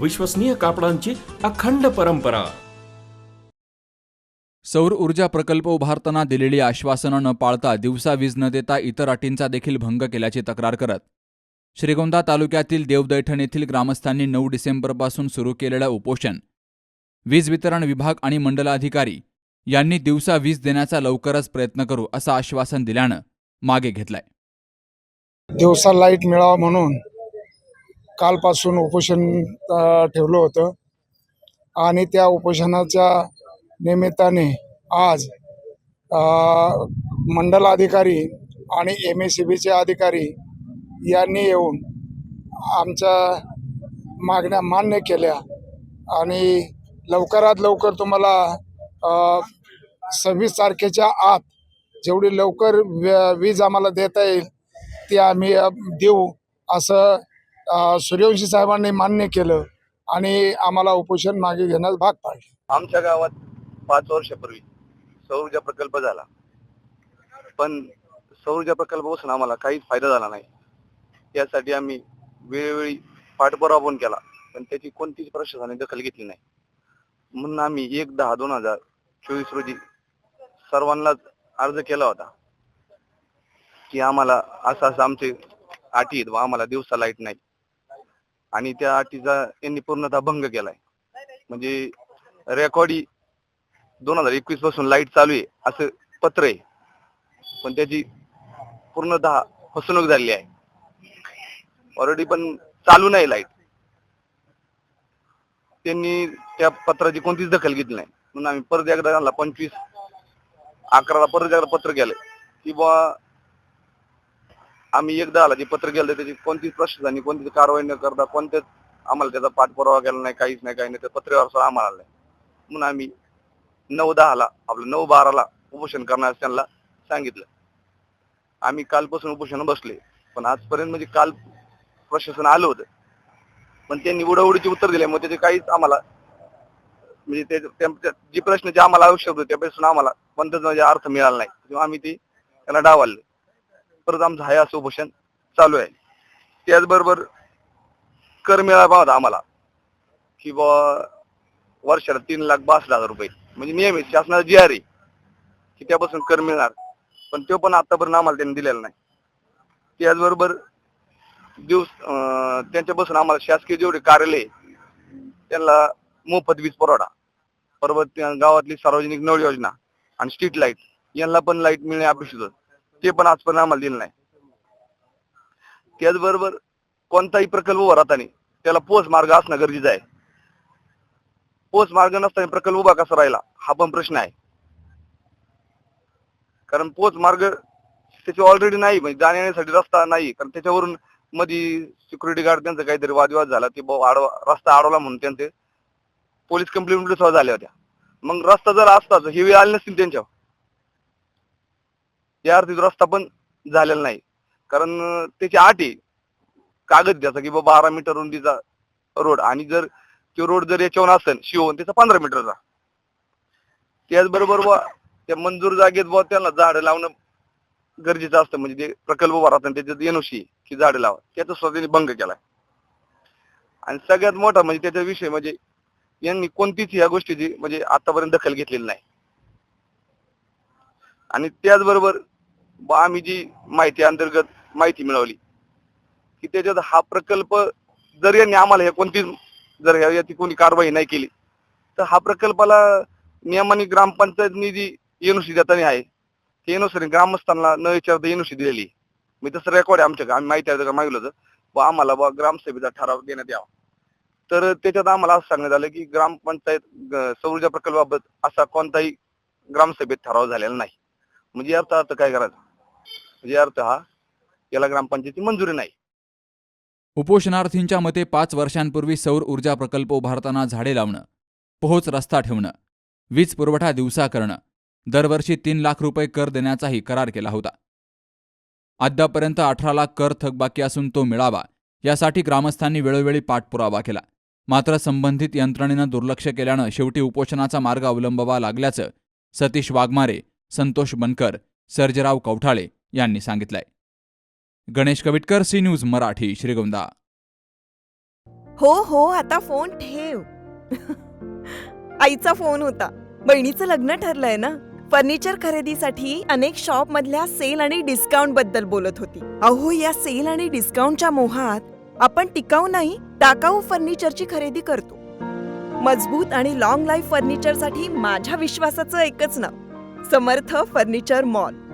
विश्वसनीय कापडांची अखंड परंपरा. सौर ऊर्जा प्रकल्प उभारताना दिलेली आश्वासनं न पाळता दिवसा वीज न देता इतर अटींचा देखील भंग केल्याची तक्रार करत. श्रीगोंदा तालुक्यातील देवदैठण येथील ग्रामस्थांनी नऊ डिसेंबरपासून सुरू केलेलं उपोषण. वीज वितरण विभाग आणि मंडलाधिकारी यांनी दिवसा वीज देण्याचा लवकरच प्रयत्न करू असं आश्वासन दिल्यानं मागे घेतलंय. दिवसा लाइट मिळावं म्हणून कालपासून उपोषण ठेवलं होतं. आणि त्या उपोषणाच्या निमित्ताने आज मंडल अधिकारी आणि एम एस सी बीचे अधिकारी यांनी येऊन आमच्या मागण्या मान्य केल्या. आणि लवकरात लवकर तुम्हाला सव्वीस तारखेच्या आत जेवढी लवकर व- वीज आम्हाला देता येईल ती आम्ही देऊ असं सूर्यवंशी साहेबांनी मान्य केलं आणि आम्हाला उपोषण मागे घेण्यास भाग पाडले. आमच्या गावात पाच वर्षापूर्वी सौरऊर्जा प्रकल्प झाला. पण सौरऊर्जा प्रकल्पापासून आम्हाला काहीच फायदा झाला नाही. यासाठी आम्ही वेळोवेळी पाठपुरावा पण केला पण त्याची कोणतीच प्रशासनाने दखल घेतली नाही. म्हणून आम्ही एक दहा दोन हजार चोवीस रोजी सर्वांनाच अर्ज केला होता की आम्हाला असं असं आमचे अटी आहेत व आम्हाला दिवसा लाइट नाही. आणि त्या अटीचा यांनी पूर्णतः भंग केलाय. म्हणजे रेकॉर्डी दोन हजार एकवीसपासून लाइट चालू आहे असं पत्र आहे. पण त्याची पूर्णतः फसवणूक झाली आहे. ऑलरेडी पण चालू नाही लाइट. त्यांनी त्या पत्राची कोणतीच दखल घेतली नाही. म्हणून आम्ही परत एकदा आणला पंचवीस अकराला परत एकदा पत्र केलं की बुवा आम्ही एकदा आला जे पत्र गेलं त्याची कोणतीच प्रशासनाने कोणतीच कारवाई न करता कोणत्याच आम्हाला त्याचा पाठपुरावा केला नाही काहीच नाही काही नाही त्या पत्रव्यवहार सुद्धा आम्हाला नाही. म्हणून आम्ही नऊ दहाला आपलं नऊ बाराला उपोषण करण्यास त्यांना सांगितलं. आम्ही कालपासून उपोषण बसले पण आजपर्यंत म्हणजे काल प्रशासन आलं होतं. पण त्यांनी उडवडीचे उत्तर दिले मग त्याचे काहीच आम्हाला म्हणजे ते जे प्रश्न जे आम्हाला आवश्यक होते त्यापासून आम्हाला कोणताच म्हणजे अर्थ मिळाला नाही. आम्ही ते त्यांना डावालले. परत आमचं आहे असं उपोषण चालू आहे. त्याचबरोबर कर मिळावा होता आम्हाला. की बुवा वर्षाला तीन लाख बासष्ट हजार रुपये. म्हणजे नियमित शासनाचा जी आर आहे की त्यापासून कर मिळणार. पण तो पण आतापर्यंत आम्हाला त्यांनी दिलेला नाही. त्याचबरोबर दिवस अं, त्यांच्यापासून आम्हाला शासकीय जेवढे कार्यालय त्यांना मोफत वीज पुरवठा बरोबर गावातली सार्वजनिक नळ योजना आणि स्ट्रीट लाइट यांना पण लाइट मिळणे अपेक्षित होतं. ते पण आजपर्यंत आम्हाला दिलं नाही. त्याचबरोबर कोणताही प्रकल्प उभा नाही त्याला पोच मार्ग असणं गरजेचं आहे. पोच मार्ग नसताना प्रकल्प उभा कसा राहिला हा पण प्रश्न आहे. कारण पोच मार्ग त्याची ऑलरेडी नाही म्हणजे जाण्या येण्यासाठी रस्ता नाही कारण त्याच्यावरून मध्ये सिक्युरिटी गार्ड त्यांचा काहीतरी वादविवाद झाला ते आडवा रस्ता अडवला म्हणून त्यांचे. पोलीस कंप्लेंट सुद्धा झाल्या होत्या. मग रस्ता जर असताच हे वेळ आले नसतील त्यांच्यावर. या अर्थी तो रस्ता पण झालेला नाही. कारण त्याची आठ आहे. कागद द्यायचा की बाबा बारा मीटर रुंदीचा रोड आणि जर तो रोड जर याच्यावर असेल शिवून त्याचा पंधरा मीटरचा त्याचबरोबर बा त्या मंजूर जागेत बुवा त्यांना झाडं लावणं गरजेचं असतं. म्हणजे ते प्रकल्प उभा राहतात त्याच्यात एनओसी की झाडं लावा त्याचा स्वतः त्यांनी भंग केलाय आणि सगळ्यात मोठा म्हणजे त्याचा विषय म्हणजे यांनी कोणतीच या गोष्टीची म्हणजे आतापर्यंत दखल घेतलेली नाही. आणि त्याचबरोबर आम्ही जी माहिती अंतर्गत माहिती मिळवली की त्याच्यात हा प्रकल्प जर यांनी आम्हाला हे कोणतीच जर याची कोणी कारवाई नाही केली तर हा प्रकल्पाला नियमाने ग्रामपंचायत निधी एनओसी देताना आहे. ते एनओसी ग्रामस्थांना न विचारता एनओसी दिलेली मी तसं रेकॉर्ड आहे आमच्या आम्ही माहिती आहे मागवलं तर व आम्हाला बा ग्रामसभेचा ठराव देण्यात यावा. तर त्याच्यात आम्हाला असं सांगण्यात आलं की ग्रामपंचायत ग- ऊर्जा प्रकल्पाबाबत असा कोणताही ग्रामसभेत ठराव झालेला नाही. म्हणजे याचा अर्थ काय करायचा? म्हणजे अर्थ हा याला ग्रामपंचायती मंजुरी नाही. उपोषणार्थींच्या मते पाच वर्षांपूर्वी सौर ऊर्जा प्रकल्प उभारताना झाडे लावणं पोहोच रस्ता ठेवणं वीज पुरवठा दिवसा करणं दरवर्षी तीन लाख रुपये कर देण्याचाही करार केला होता. अद्यापर्यंत अठरा लाख कर थकबाकी असून तो मिळावा यासाठी ग्रामस्थांनी वेळोवेळी पाठपुरावा केला. मात्र संबंधित यंत्रणेनं दुर्लक्ष केल्यानं शेवटी उपोषणाचा मार्ग अवलंबावा लागल्याचं सतीश वाघमारे संतोष बनकर सर्जराव कवठाळे यांनी सांगितलंय. Ganesh Kavitkar C news Marathi Shrigonda. हो हो आता फोन ठेव. आईचा फोन होता. बहिणीचं लग्न ठरलंय ना? फर्निचर खरेदीसाठी अनेक शॉप मधल्या सेल आणि डिस्काउंटबद्दल बोलत होती. अहो या सेल आणि डिस्काउंटच्या मोहात आपण टिकाऊ नाही टाकाऊ फर्निचरची खरेदी करतो. मजबूत आणि लॉंग लाईफ फर्निचरसाठी माझ्या विश्वासाचं एकच नाव. Samarth furniture mall.